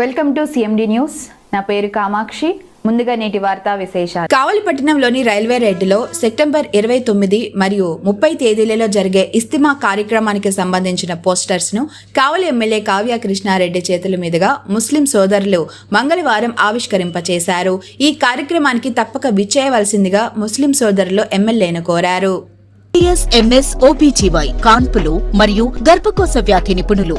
Welcome to CMD news నా పేరు కామాక్షి. ముందుగా నేటి వార్తా విశేషాలు. కావలిపట్టణంలోని రైల్వే రెడ్డిలో సెప్టెంబర్ ఇరవై తొమ్మిది మరియు ముప్పై తేదీలలో జరిగే ఇస్తిమా కార్యక్రమానికి సంబంధించిన పోస్టర్స్ను కావలి ఎమ్మెల్యే కావ్య కృష్ణారెడ్డి చేతుల మీదుగా ముస్లిం సోదరులు మంగళవారం ఆవిష్కరింపచేశారు. ఈ కార్యక్రమానికి తప్పక విచ్చేయవలసిందిగా ముస్లిం సోదరులు ఎమ్మెల్యేను కోరారు. టిఎస్ ఎంఎస్ ఓబీజీవై కాన్పులు మరియు గర్భకోశ వ్యాధి నిపుణులు.